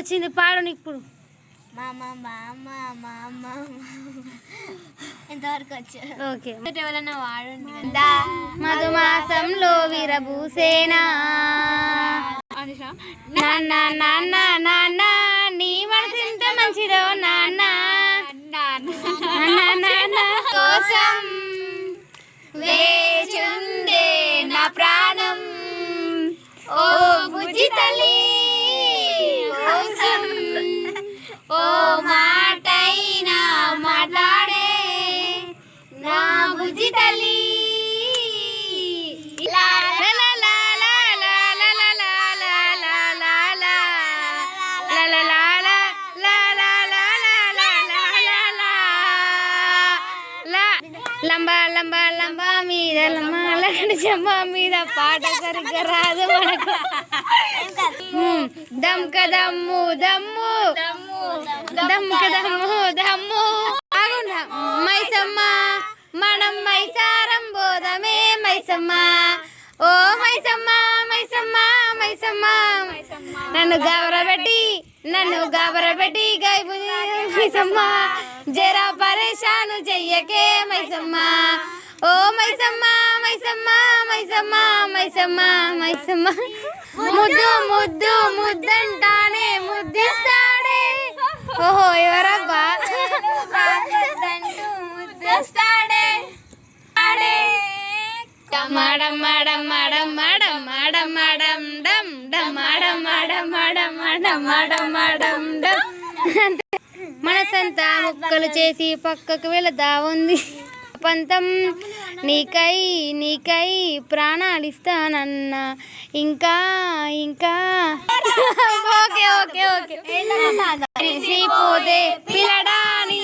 వచ్చింది పాడు ఇప్పుడు. ఎంతవరకు మధుమాసంలో విరబూసేనా నాన్న నాన్న నాన్న నీ మనసు ఎంత మంచిదో నాన్న కోసం వేచుందే నా ప్రాణం. ఓ బుజ్జి లంబా లంబా మీద లంబాలగడి మీద పాట సరిగ్గా రాదు మనకు. దమ్క దమ్ము దమ్ము. దమ్క దమ్ము దమ్ము. ఆగుండా. మైసమ్మ మనం మైసారం బోధమే మైసమ్మ. ఓ మైసమ్మ మైసమ్మ మైసమ్మ. నన్ను గాబరబెట్టి నన్ను గాబరబెట్టి గైబు మైసమ్మ. జరా పరేషాను చెయ్యకే మైసమ్మ. ఓ మైసమ్మ మైసమ్మ మైసమ్మ మైసమ్మ మైసమ్మ. ముద్దు ముద్దు ముద్దంటానే ముద్దిస్తాడే. ఓహో ఎవరబ్బా? ముద్దిస్తాడే. మాడం మాడం మాడం మాడం మాడం మాడం డమ్ డమ్ మాడం మాడం మాడం మాడం మాడం మాడం డమ్ మనసంతా ముక్కలు చేసి పక్కకు వెళతా ఉంది పంతం నీకై నీకై ప్రాణాలు ఇస్తానన్నా ఇంకా ఇంకా. Okay okay okay. పోతే పిల్లడాని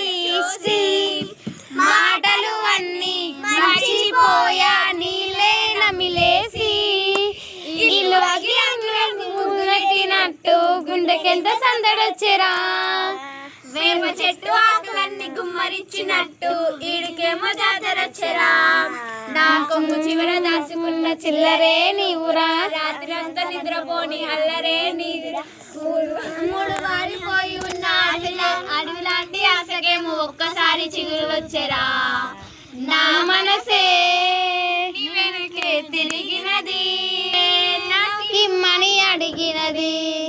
మాటలు అన్ని మర్చిపోయా నీలే నమిలేసి ఇల్లు గుండెకెంత సందడొచ్చేరా? వేప చెట్టు ఆకులన్నీ గుమ్మరిచ్చినట్టు ఈడికేమో జాతర చెరా నా కొంగు చివర దాసుకున్న చిల్లరే నీవురా. రాత్రంతా నిద్రపోని అల్లరే నీ మూడు వారి పోయి ఉన్న అడవిలాంటి ఆశకేమో ఒక్కసారి చిగురు వచ్చరా. నా మనసే వెనకే తిరిగినది. నాకు అడిగినది.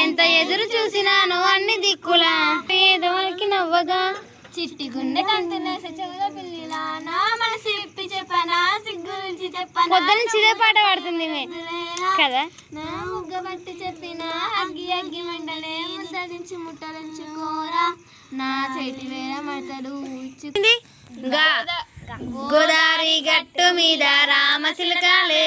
ఎంత ఎదురు చూసినాను అన్ని దిక్కులా. పేదవాళ్ళకి నవ్వగా. చిట్టి గుండె కంటునేసే చెవుల పిల్లిలా. నా మనసు ఇప్పి చెప్పనా సిగ్గు నుంచి చెప్పనా. పొద్దు నుంచి ఇదే పాట పాడుతుంది. కదా? నా ముగ్గ బట్టి చెప్పిన అగ్గి అగ్గి వెంటనే ముద్దరించి ముట్టలించుకోరా నా చేతి వేర మడతలు గోదావరి గట్టు మీద రామచిలకాలే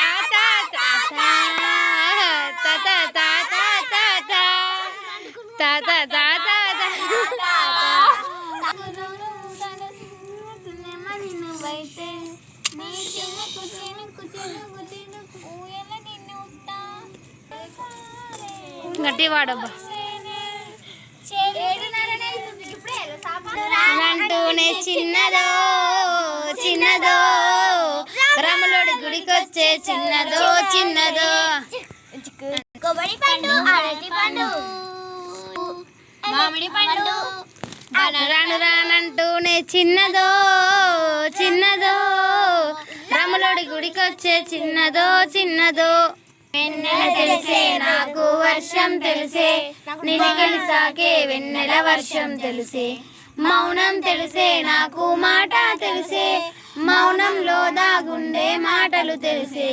గట్టి వాడబ్బా. అంటూనే చిన్నదో చిన్నదో రమలుడి గుడికొచ్చే చిన్నదో చిన్నదో. కొబ్బరి పండు అరటి పండు. మామిడి పండు. రాను రానంటూనే చిన్నదో చిన్నదో. రమలుడి గుడికొచ్చే చిన్నదో చిన్నదో. వెన్నెల తెలిసే నాకు వర్షం తెలిసే నిలికెలిసాకే వెన్నెల వర్షం తెలిసే. మౌనం తెలిసే నాకు మాట తెలిసే మౌనంలో దాగుండే మాటలు తెలిసే.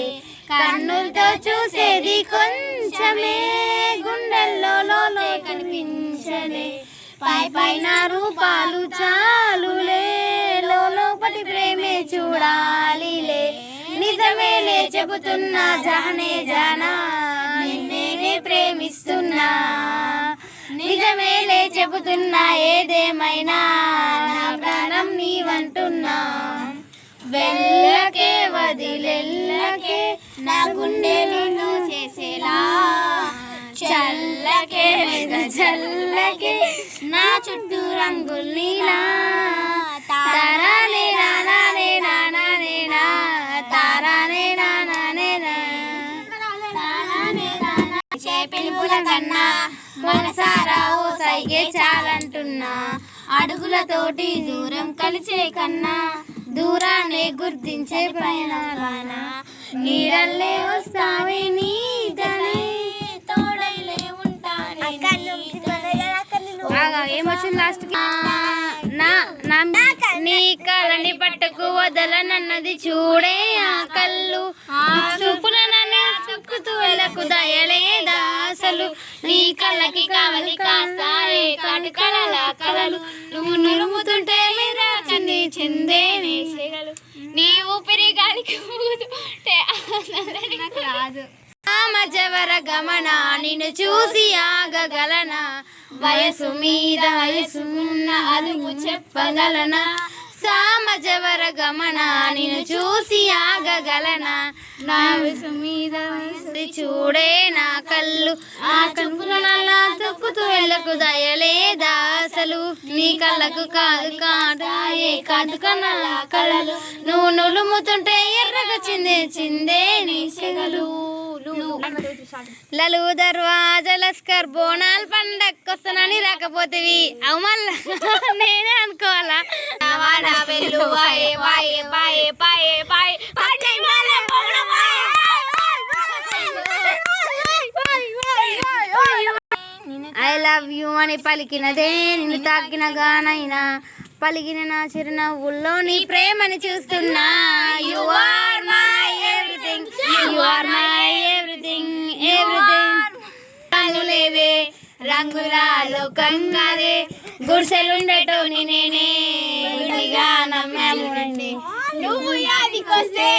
కన్నులతో చూసేది కొంచెమే గుండెల్లో కనిపించలే. పై పైన రూపాలు చాలులే లోపటి ప్రేమే చూడాలిలే నిజమేలే చెబుతున్నా జానే జానా నిన్నే ప్రేమిస్తున్నా. నిజమేలే చెబుతున్నా ఏదేమైనా నా ప్రాణం నీవంటున్నా. వెళ్ళకే వదిలెల్లకే నా గుండె చేసేలా. చల్లకే మెద చల్లకే నా చుట్టూ రంగుల్ని కన్నా మనసారా ఓ సైగే చాలంటున్నా. అడుగులతోటి దూరం కలిసే కన్నా దూరాన్ని గుర్తించే ప్రయాణాలన నీడల్లే వస్తావే నీదనే తోడైలే ఉంటానే ఏమొచ్చింది లాస్ట్ నా నా నీ కళని పట్టుకు వదలనన్నది చూడే ఆ కళ్ళు. చూపుల వెళ్ళకు దయలేదా అసలు? నీ కళ్ళకి కావలి కాస్తాయే కాటి కళల కళలు నువ్వు నురుముతుంటే మీరా చింది చిందే నీ ఊపిరి గాలికి నాకు రాదు. మజవర గమన నిన్ను చూసి ఆగగలన? వయసు మీద వయసు ఉన్న అదుపు చెప్పగలన? సామజవర గమన నిన్ను చూసి ఆగగలనా? నా వయసు మీద చూడే నా కళ్ళు ఆ కనుపుల నొక్కుతూ వెళ్ళకు దయలేదా అసలు నీ కళ్ళకు కాదు కాదాయే కాదు కన్నా కళలు నువ్వు నులుముతుంటే ఎర్రగా చిందే చిందే నీ సెగలు లలు దర్వాజ లస్కర్ బోనాలు పండక్కొస్తానని రాకపోతేవి అవు మళ్ళా నేనే అనుకోవాలా వాడ వెళ్ళు వాయే వాయే వాయే పాయే పాయే వాయే లవ్ యూ అని పలికినదే నిన్ను తాకిన గానైనా. పలికిన నా చిరునవ్వుల్లో నీ ప్రేమని చూస్తున్నా. You are my everything you are my everything everything రంగులేవే రంగుల లోకంగాదే గుడిసెలుండటోని నేనే. విడిగా నమ్మాను నువ్వు యాదికొస్తే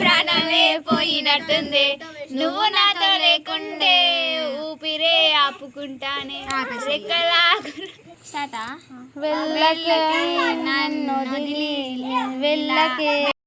ప్రాణమే పోయినట్టుంది. నువ్వు నాతో లేకుండే ఊపిరే ఆపుకుంటానే. వెళ్ళకే నన్ను వెళ్ళకే